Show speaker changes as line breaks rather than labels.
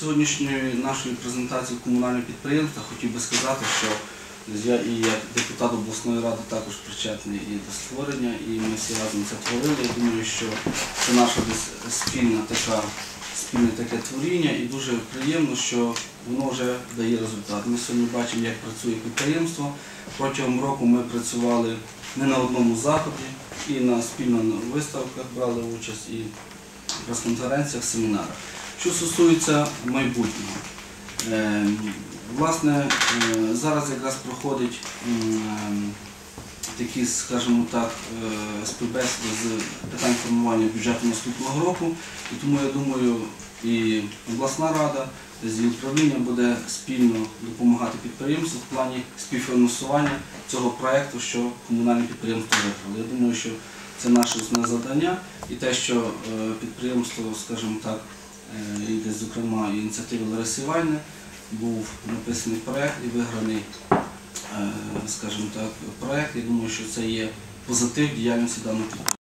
Сьогоднішньої нашої презентації комунального підприємства хотів би сказати, що я і як депутат обласної ради також причетний і до створення, і ми всі разом це творили. Я думаю, що це наша спільна така, спільне таке творіння і дуже приємно, що воно вже дає результат. Ми сьогодні бачимо, як працює підприємство. Протягом року ми працювали не на одному заході, і на спільно на виставках брали участь, і в прес-конференціях, семінарах. Що стосується майбутнього, Е, власне, е, зараз якраз проходить такі, скажімо так, е, співбесіди з питань формування бюджету наступного року. І тому я думаю, і обласна рада з її управлінням буде спільно допомагати підприємству в плані співфінансування цього проєкту, що комунальне підприємство вибрало. Я думаю, що це наше основне завдання і те, що е, підприємство, скажімо так, е, і десь, зокрема, ініціатива Лариси був написаний проєкт і виграний, е, скажімо так, проєкт. Я думаю, що це є позитив діяльності даного підприємства.